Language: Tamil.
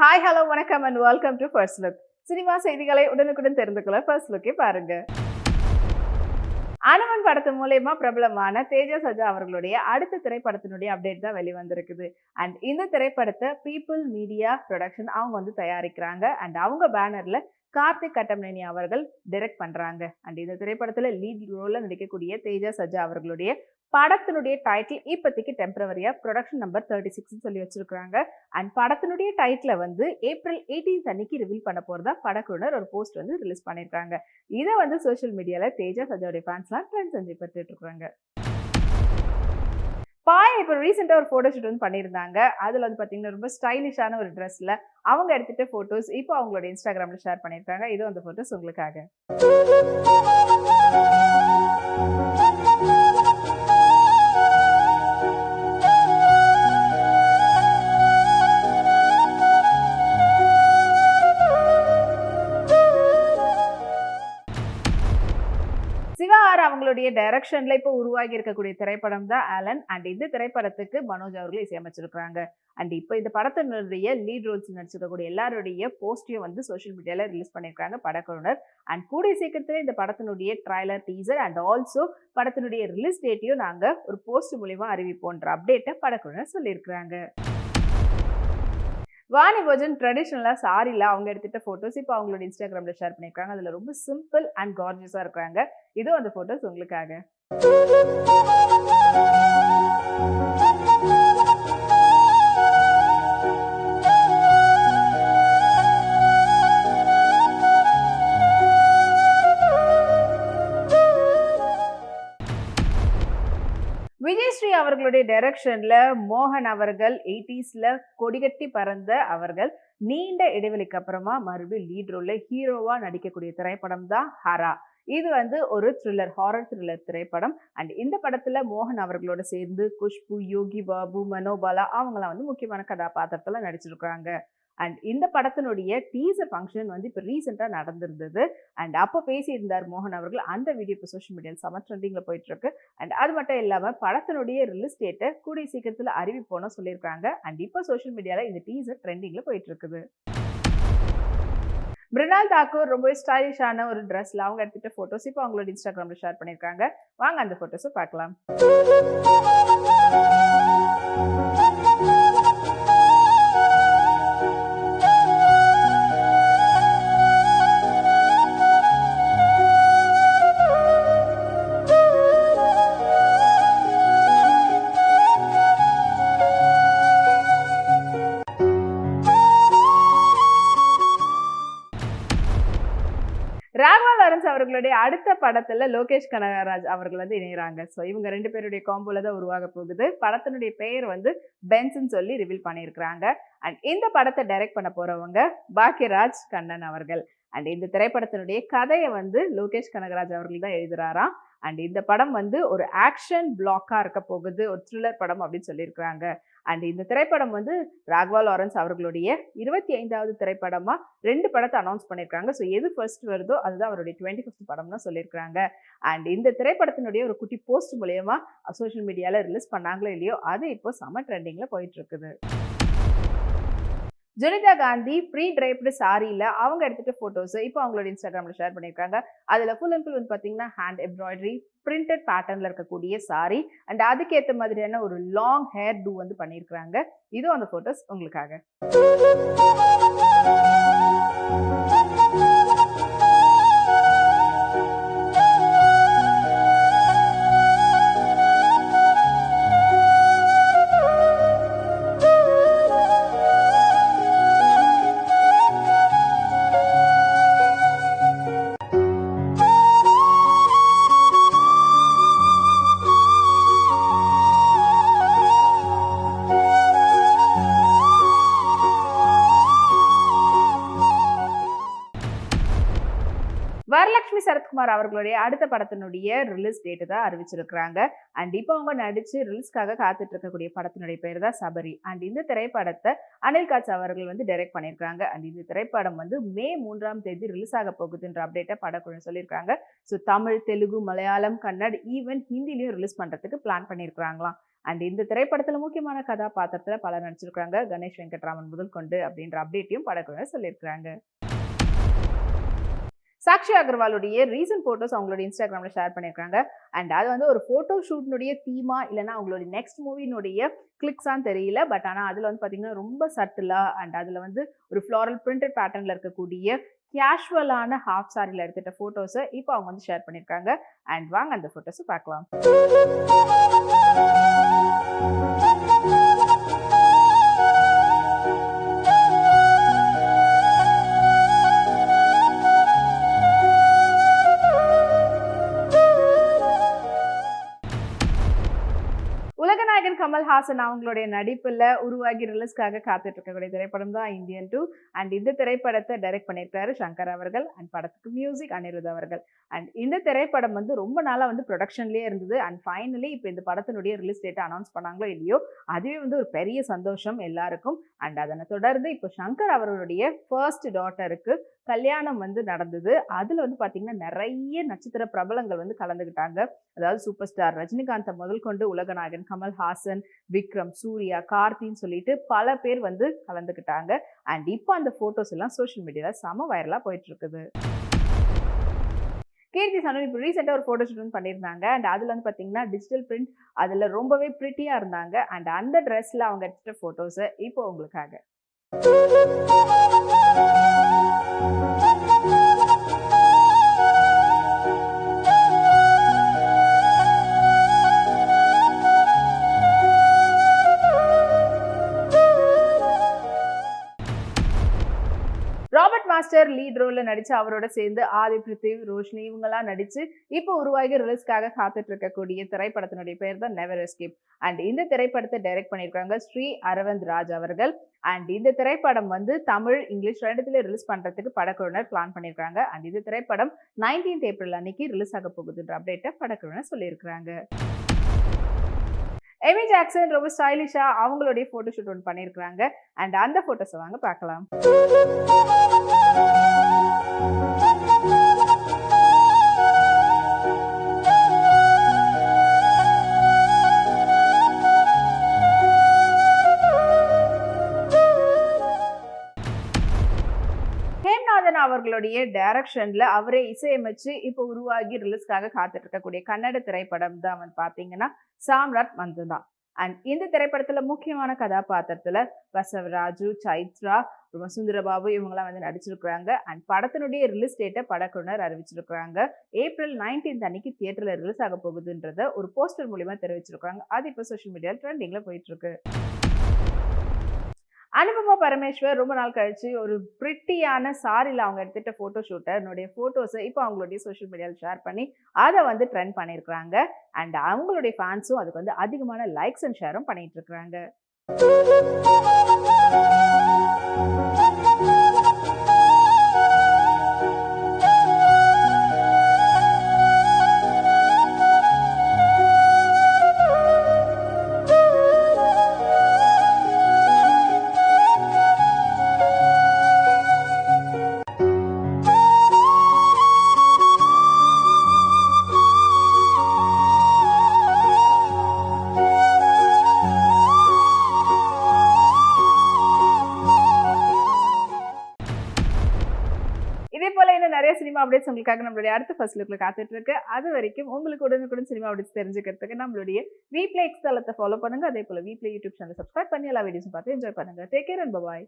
ஹாய் ஹலோ வணக்கம் and welcome to first look cinema செய்திகளை உடனுக்குடன் தெரிந்து கொள்ள ஃபர்ஸ்ட் லுக்கே பாருங்க. அனுமன் படத்து மூலயமா பிரபலமான தேஜஸ் சஜா அவர்களுடைய அடுத்த திரைப்படத்தினுடைய அப்டேட் தான் வெளிவந்திருக்குது. அண்ட் இந்த திரைப்படத்தை பீப்புள் மீடியா ப்ரொடக்ஷன் அவங்க வந்து தயாரிக்கிறாங்க. அண்ட் அவங்க பேனரில் கார்த்திக் கட்டமனேனி அவர்கள் டைரக்ட் பண்ணுறாங்க அண்ட் இந்த திரைப்படத்தில் லீட் ரோலில் நடிக்கக்கூடிய தேஜா சஜா அவர்களுடைய படத்தினுடைய டைட்டில் இப்போதைக்கு டெம்பரவரியாக ப்ரொடக்ஷன் நம்பர் தேர்ட்டி சிக்ஸ்னு சொல்லி வச்சுருக்குறாங்க. அண்ட் படத்தினுடைய டைட்டில் வந்து ஏப்ரல் 18th அன்னைக்கு ரிவீல் பண்ண போகிறதா படக்குழுனர் ஒரு போஸ்ட் வந்து ரிலீஸ் பண்ணியிருக்காங்க. இதை வந்து சோஷியல் மீடியாவில் தேஜா சஜாவுடைய ஃபேன்ஸ்லாம் ட்ரெண்ட் செஞ்சு பெற்றுட்டு இருக்காங்க. பாய் இப்போ ரீசெண்டாக ஒரு ஃபோட்டோ ஷூட் வந்து பண்ணியிருந்தாங்க. அதில் வந்து பார்த்தீங்கன்னா ரொம்ப ஸ்டைலிஷான ஒரு ட்ரெஸ்ஸில் அவங்க எடுத்துகிட்ட ஃபோட்டோஸ் இப்போ அவங்களோட இன்ஸ்டாகிராமில் ஷேர் பண்ணியிருக்காங்க. இதுவும் அந்த ஃபோட்டோஸ் உங்களுக்காக. ஆர் அவங்களுடைய டைரக்ஷன்ல இப்போ உருவாகி இருக்கக்கூடிய திரைப்படம் தான் ஆலன் அண்ட் இந்த திரைப்படத்துக்கு மனோஜ் அவர்கள் இசையமைச்சிருக்கிறாங்க. அண்ட் இப்போ இந்த படத்தினுடைய லீட் ரோல்ஸ் நடிச்சிருக்கக்கூடிய எல்லாருடைய போஸ்டையும் வந்து சோஷியல் மீடியாவில் ரிலீஸ் பண்ணியிருக்காங்க படக்குழுனர் அண்ட் கூடிய சீக்கிரத்தில் இந்த படத்தினுடைய ட்ரைலர் டீசர் அண்ட் ஆல்சோ படத்தினுடைய ரிலீஸ் டேட்டையும் நாங்கள் ஒரு போஸ்ட் மூலியமா அறிவிப்போன்ற அப்டேட்டை படக்குழுனர் சொல்லியிருக்கிறாங்க. வாணி போஜன் ட்ரெடிஷ்னலாக சாரியில் அவங்க எடுத்துகிட்ட ஃபோட்டோஸ் இப்போ அவங்களோட இன்ஸ்டாகிராமில் ஷேர் பண்ணியிருக்காங்க அதில் ரொம்ப சிம்பிள் அண்ட் கார்ஜியஸாக இருக்கிறாங்க. இதுவும் அந்த ஃபோட்டோஸ் உங்களுக்காக. அவருடைய டைரக்ஷன்ல மோகன் அவர்கள் எயிட்டிஸ்ல கொடிகட்டி பறந்த அவர்கள் நீண்ட இடைவெளிக்கு அப்புறமா மறுபடியும் லீட் ரோல்ல ஹீரோவா நடிக்கக்கூடிய திரைப்படம் தான் ஹரா. இது வந்து ஒரு த்ரில்லர் ஹாரர் த்ரில்லர் திரைப்படம். அண்ட் இந்த படத்தில் மோகன் அவர்களோட சேர்ந்து குஷ்பு யோகி பாபு மனோபாலா அவங்களாம் வந்து முக்கியமான கதாபாத்திரத்தில் நடிச்சிருக்கிறாங்க. அண்ட் இந்த படத்தினுடைய டீசர் ஃபங்க்ஷன் வந்து இப்போ ரீசெண்டாக நடந்திருந்தது. அண்ட் அப்போ பேசியிருந்தார் மோகன் அவர்கள். அந்த வீடியோ இப்போ சோஷியல் மீடியாவில் செம ட்ரெண்டிங்கில் போயிட்டுருக்கு. அண்ட் அது மட்டும் இல்லாமல் படத்தினுடைய ரிலீஸ் டேட்டை கூடிய சீக்கிரத்தில் அறிவிப்போன்னு சொல்லியிருக்காங்க அண்ட் இப்போ சோஷியல் மீடியாவில் இந்த டீசர் ட்ரெண்டிங்கில் போயிட்டு இருக்குது மிருனால் தாக்கூர் ரொம்ப ஸ்டைலிஷான ஒரு ட்ரெஸ்ல அவங்க எடுத்துகிட்ட ஃபோட்டோஸ் இப்போ அவங்களோட இன்ஸ்டாகிராம்ல ஷேர் பண்ணியிருக்காங்க வாங்க அந்த ஃபோட்டோஸை பார்க்கலாம். ராகவா லாரன்ஸ் அவர்களுடைய அடுத்த படத்துல லோகேஷ் கனகராஜ் அவர்கள் வந்து இணைகிறாங்க ஸோ இவங்க ரெண்டு பேருடைய காம்போல தான் உருவாக போகுது. படத்தினுடைய பெயர் வந்து பென்ஸ்ன்னு சொல்லி ரிவீல் பண்ணியிருக்கிறாங்க. அண்ட் இந்த படத்தை டைரக்ட் பண்ண போறவங்க பாக்கியராஜ் கண்ணன் அவர்கள். அண்ட் இந்த திரைப்படத்தினுடைய கதையை வந்து லோகேஷ் கனகராஜ் அவர்கள் தான் எழுதுகிறாராம் அண்ட் இந்த படம் வந்து ஒரு ஆக்ஷன் பிளாக்காக இருக்க போகுது. ஒரு த்ரில்லர் படம் அப்படின்னு சொல்லியிருக்கிறாங்க. அண்ட் இந்த திரைப்படம் வந்து ராகவா லாரன்ஸ் அவர்களுடைய இருபத்தி ஐந்தாவது திரைப்படமாக ரெண்டு படத்தை அனௌன்ஸ் பண்ணியிருக்காங்க ஸோ எது ஃபர்ஸ்ட் வருதோ அதுதான் அவருடைய டுவெண்ட்டி ஃபிஃப்த் படம்னு சொல்லியிருக்காங்க அண்ட் இந்த திரைப்படத்தினுடைய ஒரு குட்டி போஸ்ட் மூலயமா சோஷியல் மீடியாவில் ரிலீஸ் பண்ணாங்களோ இல்லையோ அது இப்போ செம ட்ரெண்டிங்கில் போயிட்டு இருக்குது. ஜுனிதா காந்தி ப்ரீ ட்ரைப்டு சாரியில் அவங்க எடுத்துகிட்ட ஃபோட்டோஸ் இப்போ அவங்களோட இன்ஸ்டாகிராமில் ஷேர் பண்ணியிருக்காங்க அதில் ஃபுல் அண்ட் ஃபுல் வந்து பார்த்தீங்கன்னா ஹேண்ட் எம்ப்ராய்டரி பிரிண்டட் பேட்டர்னில் இருக்கக்கூடிய சாரி அண்ட் அதுக்கேற்ற மாதிரியான ஒரு லாங் ஹேர் டூ வந்து பண்ணியிருக்கிறாங்க இதுவும் அந்த ஃபோட்டோஸ் உங்களுக்காக. வரலட்சுமி சரத்குமார் அவர்களுடைய அடுத்த படத்தினுடைய ரிலீஸ் டேட்டு தான் அறிவிச்சிருக்கிறாங்க. அண்ட் இப்போ அவங்க நடிச்சு ரிலீஸ்க்காக காத்துட்டு இருக்கக்கூடிய படத்தினுடைய பேர் தான் சபரி. அண்ட் இந்த திரைப்படத்தை அனில் காட்ஸ் அவர்கள் வந்து டைரக்ட் பண்ணியிருக்காங்க அண்ட் இந்த திரைப்படம் வந்து மே மூன்றாம் தேதி ரிலீஸ் ஆக போகுதுன்ற அப்டேட்டை படக்குழு சொல்லியிருக்காங்க ஸோ தமிழ் தெலுங்கு மலையாளம் கன்னட் ஈவன் ஹிந்திலையும் ரிலீஸ் பண்ணுறதுக்கு பிளான் பண்ணியிருக்கிறாங்களாம். அண்ட் இந்த திரைப்படத்தில் முக்கியமான கதாபாத்திரத்தில் பலர் நடிச்சிருக்காங்க கணேஷ் வெங்கட்ராமன் முதல் கொண்டு அப்படின்ற அப்டேட்டையும் படக்குழு சொல்லியிருக்காங்க சாக்ஷி அகர்வாலுடைய ரீசன்ட் ஃபோட்டோஸ் அவங்களோட இன்ஸ்டாகிராமில் ஷேர் பண்ணியிருக்காங்க. அண்ட் அது வந்து ஒரு ஃபோட்டோ ஷூட்னுடைய தீமா இல்லைன்னா அவங்களுடைய நெக்ஸ்ட் மூவினுடைய கிளிக்ஸான்னு தெரியல. பட் ஆனால் அதில் வந்து பார்த்தீங்கன்னா ரொம்ப சட்டிலாக அண்ட் அதில் வந்து ஒரு ஃப்ளாரல் பிரிண்டட் பேட்டர்னில் இருக்கக்கூடிய கேஷுவலான ஹாஃப் சாரியில் எடுத்துகிட்ட ஃபோட்டோஸை இப்போ அவங்க வந்து ஷேர் பண்ணியிருக்காங்க. அண்ட் வாங்க அந்த ஃபோட்டோஸை பார்க்கலாம். உலகநாயகன் கமல்ஹாசன் அவங்களுடைய நடிப்பில் உருவாகி ரிலீஸ்க்காக காத்துட்டு இருக்கக்கூடிய திரைப்படம் தான் இந்தியன் டூ. அண்ட் இந்த திரைப்படத்தை டைரக்ட் பண்ணியிருக்காரு சங்கர் அவர்கள் அண்ட் படத்துக்கு மியூசிக் அனிருத் அவர்கள். அண்ட் இந்த திரைப்படம் வந்து ரொம்ப நாளாக வந்து ப்ரொடக்ஷன்லேயே இருந்தது. அண்ட் ஃபைனலி இப்போ இந்த படத்தினுடைய ரிலீஸ் டேட்டை அனௌன்ஸ் பண்ணாங்களோ இல்லையோ அதுவே வந்து ஒரு பெரிய சந்தோஷம் எல்லாருக்கும். அண்ட் அதனை தொடர்ந்து இப்போ சங்கர் அவர்களுடைய ஃபர்ஸ்ட் டாட்டருக்கு கல்யாணம் வந்து நடந்தது. அதில் வந்து பார்த்தீங்கன்னா நிறைய நட்சத்திர பிரபலங்கள் வந்து கலந்துக்கிட்டாங்க அதாவது சூப்பர் ஸ்டார் ரஜினிகாந்தை முதல் கொண்டு உலகநாயகன் கமல்ஹாசன் விக்ரம் சூர்யா கார்த்தின்னு சொல்லிட்டு பல பேர் வந்து கலந்துக்கிட்டாங்க அண்ட் இப்போ அந்த ஃபோட்டோஸ் எல்லாம் சோஷியல் மீடியாவில் செம வைரலாக போயிட்டு இருக்குது கீர்த்தி சனு இப்போ ரீசெண்டாக ஒரு ஃபோட்டோ ஷூட் வந்து பண்ணியிருந்தாங்க. அண்ட் அதில் வந்து பார்த்தீங்கன்னா டிஜிட்டல் பிரிண்ட் அதில் ரொம்பவே ப்ரிட்டியாக இருந்தாங்க. அண்ட் அந்த ட்ரெஸ்ஸில் அவங்க எடுத்துகிட்ட ஃபோட்டோஸை இப்போ உங்களுக்காக. மாஸ்டர் லீட் ரோலில் நடிச்சு அவரோட சேர்ந்து ஆதி பிருத்திவ் ரோஷினி இவங்கெல்லாம் நடித்து இப்போ உருவாகி ரிலீஸ்க்காக காத்துட்டு இருக்கக்கூடிய திரைப்படத்தினுடைய பேர் தான் நெவர் எஸ்கேப் அண்ட் இந்த திரைப்படத்தை டைரக்ட் பண்ணியிருக்காங்க ஸ்ரீ அரவிந்த் ராஜ் அவர்கள். அண்ட் இந்த திரைப்படம் வந்து தமிழ் இங்கிலீஷ் ரெண்டுத்துல ரிலீஸ் பண்ணுறதுக்கு படக்குழுவினர் பிளான் பண்ணியிருக்காங்க. அண்ட் இந்த திரைப்படம் நைன்டீன்த் ஏப்ரல் அன்னைக்கு ரிலீஸ் ஆக போகுதுன்ற அப்டேட்டை படக்குழுவினர் சொல்லியிருக்கிறாங்க. எமி ஜாக்சன் ரொம்ப ஸ்டைலிஷா அவங்களுடைய போட்டோ ஷூட் ஒன்று பண்ணியிருக்காங்க அண்ட் அந்த போட்டோஸை வாங்க பார்க்கலாம். அவருடைய டைரக்ஷன்ல அவரே இசையமைச்சு இப்போ உருவாகி ரிலீஸ்க்காக காத்துட்டு இருக்கக்கூடிய கன்னட திரைப்படம் தான் வந்து பாத்தீங்கன்னா சாம்ராட் மந்துதான் அண்ட் இந்த திரைப்படத்துல முக்கியமான கதாபாத்திரத்துல பசவராஜு சைத்ரா சுந்தரபாபு இவங்கெல்லாம் வந்து நடிச்சிருக்கிறாங்க. அண்ட் படத்தினுடைய ரிலீஸ் டேட்டை படக்குழுனர் அறிவிச்சிருக்கிறாங்க. ஏப்ரல் நைன்டீன்த் அன்னைக்கு தியேட்டர்ல ரிலீஸ் ஆக போகுதுன்றத ஒரு போஸ்டர் மூலியமா தெரிவிச்சிருக்காங்க அது இப்போ சோஷியல் மீடியாவில் ட்ரெண்டிங்ல போயிட்டு இருக்கு அனுபமா பரமேஸ்வர் ரொம்ப நாள் கழிச்சு ஒரு பிரிட்டியான சாரியில் அவங்க எடுத்துகிட்ட ஃபோட்டோ ஷூட்டை என்னுடைய ஃபோட்டோஸை இப்போ அவங்களுடைய சோஷியல் மீடியாவில் ஷேர் பண்ணி அதை வந்து ட்ரெண்ட் பண்ணியிருக்கிறாங்க அண்ட் அவங்களுடைய ஃபேன்ஸும் அதுக்கு வந்து அதிகமான லைக்ஸ் அண்ட் ஷேரும் பண்ணிகிட்டு இருக்கிறாங்க. இதே போல இன்னும் நிறைய சினிமா அப்டேட்ஸ் உங்களுக்காக நம்மளுடைய அடுத்த ஃபர்ஸ்ட் லுக்ல காத்துட்டு இருக்கு. அது வரைக்கும் உங்களுக்கு உடனுக்குடன் சினிமா அப்டேட்ஸ் தெரிஞ்சுக்கிறதுக்கு நம்மளுடைய வீப்ளே எக்ஸ் தளத்தை ஃபாலோ பண்ணுங்க. அதே போல வீப்ளே யூடியூப் சேனல் சப்ஸ்கிரைப் பண்ணி எல்லா வீடியோஸும் பார்த்து என்ஜாய் பண்ணுங்க. Take care and bye